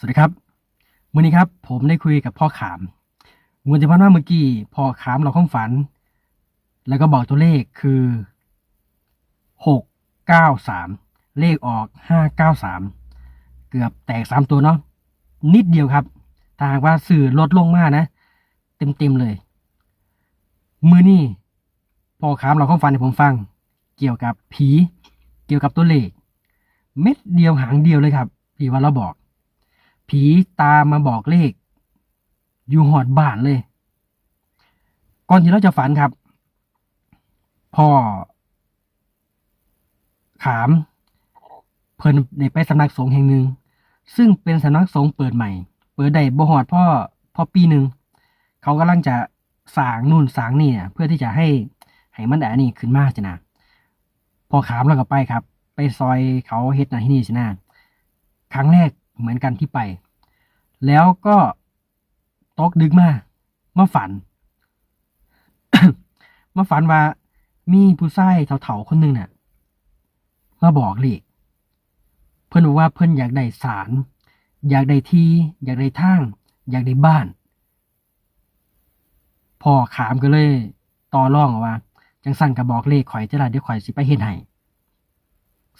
สวัสดีครับวันนี้ครับ ผมได้คุยกับพ่อขามงวนจะพันว่าเมื่อกี้พ่อขามเราข้องฝัน แล้วก็บอกตัวเลขคือหกเก้าสามเลขออกห้าเก้าสามเกือบแตกสามตัวเนาะนิดเดียวครับถ้าหากว่าสื่อลดลงมากนะ เต็มเต็มๆเลย มือนี่พ่อขามเราข้องฝันให้ผมฟัง เกี่ยวกับผี เกี่ยวกับตัวเลข เม็ดเดียวหางเดียวเลยครับที่ว่าเราบอก ผีตามมาบอกเลข อยู่หอดบ้านเลย ก่อนที่เราจะฝันครับ พ่อ ขาม เพิ่นได้ไปสำนักสงฆ์แห่งหนึ่ง ซึ่งเป็นสำนักสงฆ์เปิดใหม่ เปิดได้บ่หอดพ่อพ่อปีหนึ่ง เขากำลังจะสางนู่นสางนี่เพื่อที่จะให้ให้มันได้อันนี้ขึ้นมาจ้ะนะพอขามแล้วก็ไปครับ ไปซอยเขาเฮ็ดนั่นที่นี่จ้ะนะครั้งแรก เหมือนกันที่ไป แล้วก็ตกดึกมามาฝัน มาฝันว่ามีผู้ชายเฒ่าๆคนหนึ่งน่ะ มาบอกเลขเพิ่อนบอกว่าเพิ่อนอยากได้สาร อยากได้ที่ อยากได้ทาง อยากได้บ้าน พ่อขามก็เลยต่อรองว่า จังสั่นก็บอกเลขข่อยจะละเดี๋ยวข่อยสิไปเฮ็ดให้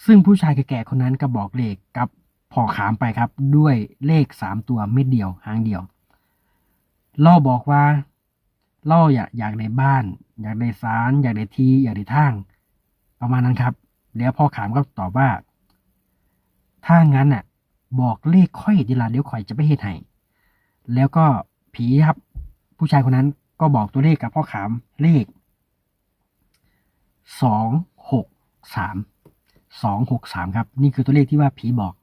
ซึ่งผู้ชายแก่ๆคนนั้นก็บอกเลขกับ พ่อขามไปครับ ด้วยเลขสามตัวเม็ดเดียวหางเดียวเล่าบอกว่าเล่าอยากอยากได้บ้าน อยากได้ศาลอยากได้ที่อยากได้ทาง ประมาณนั้นครับ แล้วพ่อขามก็ตอบว่า ถ้างั้นน่ะ บอกเลขค่อยดีละเดี๋ยวข่อยจะไปเฮ็ดให้แล้วก็ผีครับ ผู้ชายคนนั้นก็บอกตัวเลขกับพ่อขามเลขสองหกสามสองหกสามครับ นี่คือตัวเลขที่ว่าผีบอก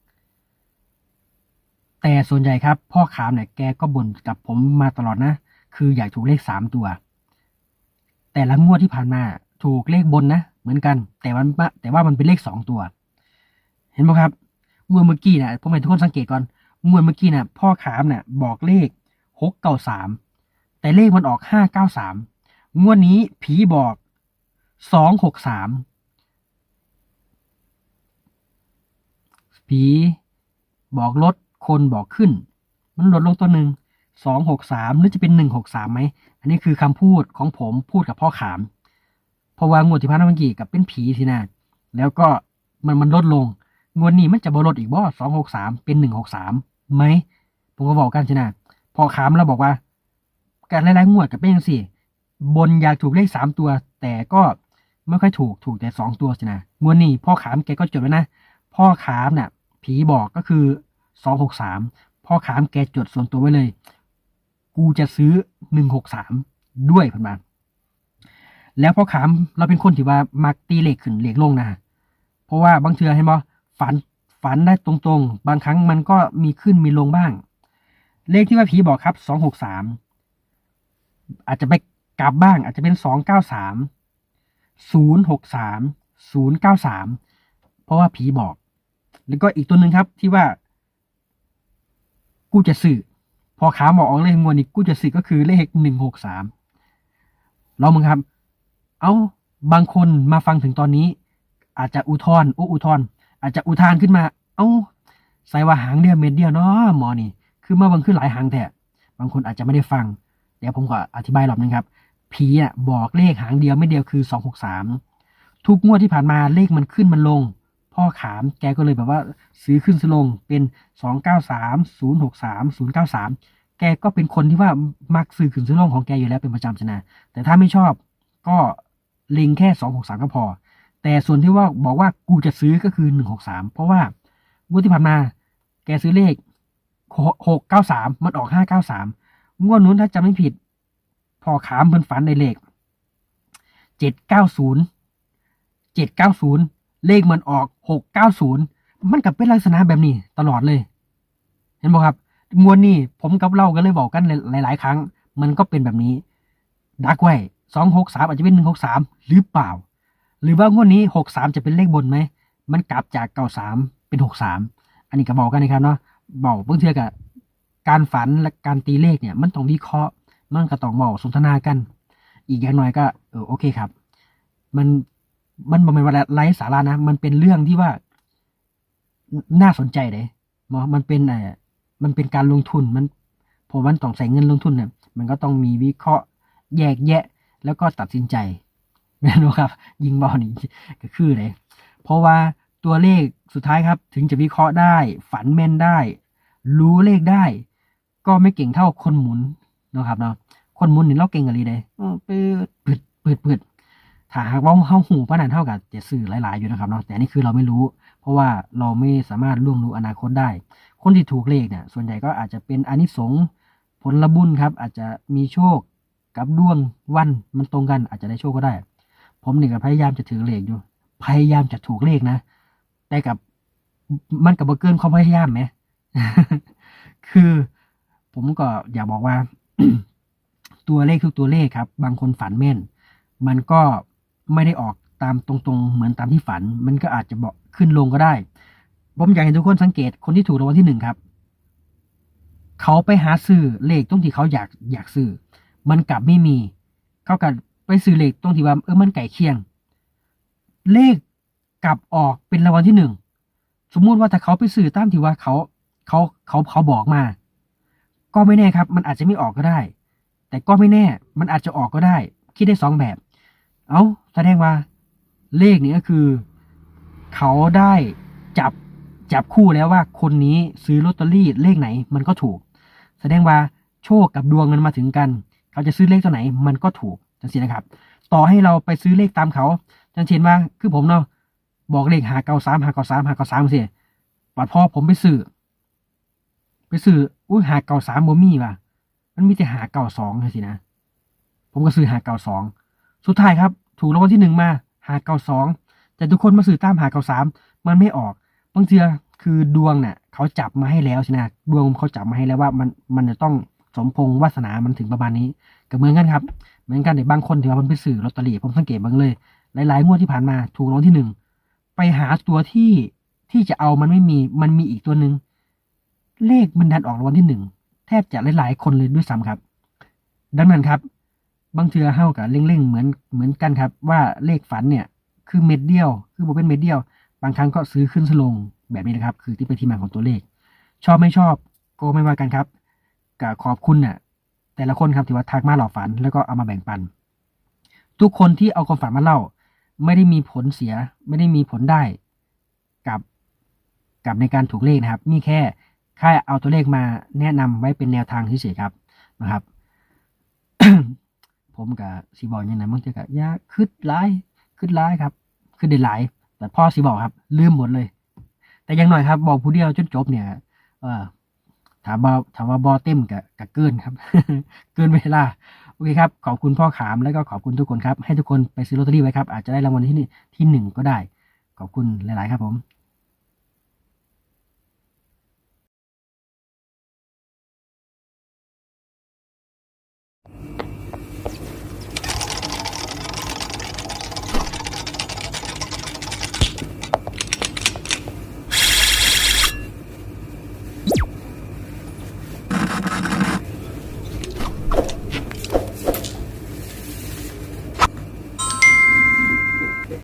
แต่ส่วนใหญ่ครับพ่อขามเนี่ยแกก็บ่นกับผมมาตลอดนะ คืออยากถูกเลขสามตัว แต่ละงวดที่ผ่านมาถูกเลขบนนะ เหมือนกัน แต่ว่าแต่ว่ามันเป็นเลขสองตัว เห็นไหมครับงวดเมื่อกี้นะผมให้ทุกคนสังเกตก่อนงวดเมื่อกี้นะพ่อขามเนี่ยบอกเลขหกเก้าสามแต่เลขมันออกห้าเก้าสามงวดนี้ผีบอกสองหกสามผีบอกลด คนบอกขึ้น มันลดลงตัวหนึ่งสองหกสามหรือจะเป็นหนึ่งหกสามไหม อันนี้คือคำพูดของผมพูดกับพ่อขาม เพราะว่างวดที่ผ่านมาเมื่อกี้กับเป็นผีทีนะแล้วก็มันมันลดลง งวดนี้มันจะบลดอีกบ่สองหกสามเป็นหนึ่งหกสามไหม ผมก็บอกกันชนะพอขามเราบอกว่า การไล่ๆงวดกับเป็นยังสี่ บนอยากถูกเลขสามตัว แต่ก็ไม่ค่อยถูกถูกแต่สองตัวชนะงวดนี้พ่อขามแกก็จดไว้นะ พ่อขามน่ะ ผีบอกก็คือ สองหกสามพ่อขามแกจดส่วนตัวไว้เลย กูจะซื้อหนึ่งหกสามด้วยพันบาทแล้วพ่อขามเราเป็นคนที่ว่ามักตีเหลขขึ้นเหลขลงนะเพราะว่าบางเทือเห็นบ่ฝันฝันได้ตรงๆ บางครั้งมันก็มีขึ้นมีลงบ้าง เลขที่ว่าผีบอกครับสองหกสามอาจจะไปกลับบ้าง อาจจะเป็นสองเก้าสามศูนย์หกสามศูนย์เก้าสามเพราะว่าผีบอก แล้วก็อีกตัวหนึ่งครับที่ว่า กูจะสื่อพอขาบอกออกเลขงวดนี้กูจะสื่อก็คือเลขหนึ่งหกสามลองมึงครับ เอาบางคนมาฟังถึงตอนนี้ อาจจะอุทธรอุอุทธรอาจจะอุทานขึ้นมา เอ้าใส่ว่าหางเดียวเม็ดเดียวเนาะหมอนี่ คือมาบางขึ้นหลายหางแท้บางคนอาจจะไม่ได้ฟัง เดี๋ยวผมขออธิบายรอบนึงครับผีอะบอกเลขหางเดียวไม่เดียวคือสองหกสามทุกงวดที่ผ่านมาเลขมันขึ้นมันลง พ่อขามแกก็เลยแบบว่าซื้อขึ้นซื้อลงเป็นสองเก้าสามศูนย์หกสามศูนย์เก้าสามแกก็เป็นคนที่ว่ามักซื้อขึ้นซื้อลงของแกอยู่แล้วเป็นประจำชนะ แต่ถ้าไม่ชอบก็เล็งแค่สองหกสามก็พอ แต่ส่วนที่ว่าบอกว่ากูจะซื้อก็คือหนึ่งหกสามเพราะว่างวดที่ผ่านมาแกซื้อเลขหกเก้าสามมันออกห้าเก้าสามงวดนู้นถ้าจำไม่ผิด พอขามเพิ่นฝันในเลขเจ็ด เก้าศูนย์เจ็ดเก้าศูนย์เลขมันออกหกเก้าศูนย์มันกับเป็นลักษณะแบบนี้ตลอดเลย เห็นไหมครับงวดนี้ผมกับเล่ากันเลยบอกกันหลาย ๆ ครั้ง มันก็เป็นแบบนี้ดักไว้สองหกสามอาจจะเป็นหนึ่งหกสามหรือเปล่า หรือว่างวดนี้หกสามจะเป็นเลขบนไหม มันกลับจากเก้าสามเป็นหกสามอันนี้ก็บอกกันนะครับเนาะบอกเพื่อเทียกับการฝันและการตีเลขเนี่ย มันต้องวิเคราะห์มันก็ต้องบอกสนทนากัน อีกอย่างหน้อยก็เออโอเคครับ มัน มันบ่เป็นว่าไร้สาระนะ มันเป็นเรื่องที่ว่า น่าสนใจเลยมันเป็นเอ่อมันเป็นการลงทุน มันผมมันต้องใส่เงินลงทุนเนี่ย มันก็ต้องมีวิเคราะห์ แยกแยะ แล้วก็ตัดสินใจแม่นบ่ครับ ยิงบอลนี่ก็คือเลย เพราะว่าตัวเลขสุดท้ายครับ ถึงจะวิเคราะห์ได้ ฝันแม่นได้ รู้เลขได้ ก็ไม่เก่งเท่าคนหมุนเนาะครับเนาะคนหมุนนี่เราเก่งอะไรเลยเออเปิดเปิดเปิดเปิด ถ้าหากว่าเฮาหูป้านันเท่ากับจะสื่อหลาย ๆ อยู่นะครับเนาะแต่นี่คือเราไม่รู้ เพราะว่าเราไม่สามารถล่วงรู้อนาคตได้ คนที่ถูกเลขเนี่ยส่วนใหญ่ก็อาจจะเป็นอานิสงส์ผลบุญครับ อาจจะมีโชคกับดวงวันมันตรงกันอาจจะได้โชคก็ได้ ผมนี่ก็พยายามจะถือเลขอยู่ พยายามจะถูกเลขนะ แต่กับมันกับเกินความพยายามไหมคือผมก็อยากบอกว่า ตัวเลขทุกตัวเลขครับ บางคนฝันแม่น มันก็ ไม่ได้ออกตามตรงๆ เหมือนตามที่ฝัน มันก็อาจจะบอกขึ้นลงก็ได้ ผมอยากให้ทุกคนสังเกตคนที่ถูกรางวัลที่หนึ่งครับ เขาไปหาซื้อเลขตรงที่เขาอยากอยากซื้อ มันกลับไม่มี เขากลับไปซื้อเลขตรงที่ว่าเออมันไก่เคียง เลขกลับออกเป็นรางวัลที่หนึ่งสมมุติว่าถ้าเขาไปซื้อตามที่ว่าเขาเขาเขาเขาบอกมา ก็ไม่แน่ครับ มันอาจจะไม่ออกก็ได้ แต่ก็ไม่แน่ มันอาจจะออกก็ได้ คิดได้สองแบบ เอาแสดงว่า เลขนี้ก็คือ เขาได้จับจับคู่แล้วว่าคนนี้ซื้อลอตเตอรี่เลขไหนมันก็ถูก แสดงว่าโชคกับดวงมันมาถึงกัน เขาจะซื้อเลขตัวไหนมันก็ถูกจังสินะครับ ต่อให้เราไปซื้อเลขตามเขาจังเช่นว่าคือผมเนาะบอกเลขหาเก้าสามหาเก้าสามหาเก้าสามสิปัดพอผมไปซื้อไปซื้ออุ้ยหาเก้าสามบ่มีว่ะ มันมีแต่หาเก้าสองสินะ ผมก็ซื้อหาเก้าสอง สุดท้ายครับ ถูกรางวัลที่หนึ่งมาหาเก้าสองแต่ทุกคนมาซื้อตามหาเก้าสามมันไม่ออกบางเทือคือดวงเนี่ยเขาจับมาให้แล้วใช่ไหมดวงเขาจับมาให้แล้วว่ามันมันจะต้องสมพงษ์วาสนามันถึงประมาณนี้ก็เหมือนกันครับ เหมือนกันในบางคนที่ว่ามันไปซื้อลอตเตอรี่ผมสังเกตบ้างเลย หลาย ๆ งวดที่ผ่านมาถูกรางวัลที่หนึ่งไปหาตัวที่ที่จะเอามันไม่มีมันมีอีกตัวหนึ่งเลขมันดันออกรางวัลที่หนึ่งแทบจะหลาย ๆ คนเลยด้วยซ้ำครับ ดังนั้นครับ บางเทือเฮากับเล่งๆเหมือนเหมือนกันครับ ว่าเลขฝันเนี่ย คือเม็ดเดียว คือบ่เป็นเม็ดเดียว บางครั้งก็ซื้อขึ้นสลงแบบนี้นะครับ คือที่เป็นที่มาของตัวเลข ชอบไม่ชอบก็ไม่ว่ากันครับกับขอบคุณน่ะ แต่ละคนครับที่ว่าทักมาหลอกฝันแล้วก็เอามาแบ่งปัน ทุกคนที่เอาความฝันมาเล่า ไม่ได้มีผลเสีย ไม่ได้มีผลได้กับกับในการถูกเลขนะครับ มีแค่แค่เอาตัวเลขมาแนะนำไว้เป็นแนวทางเฉยๆครับนะครับ ผมกับสีบอกยังไงบางทีก็อยาคืดร้ายคืดร้ายครับคืดได้หลาย แต่พ่อสีบอกครับ ลืมหมดเลย แต่อยังหน่อยครับบอกผู้เดียวจนจบเนี่ยเออถามว่าถามว่าบอเต็มกับกับเกินครับ เกินเวลาโอเคครับ ขอบคุณพ่อขามแล้วก็ขอบคุณทุกคนครับ ให้ทุกคนไปซื้อลอตเตอรี่ไว้ครับ อาจจะได้รางวัลที่นึ่ที่หนึ่งก็ได้ ขอบคุณหลาย ๆ ครับผม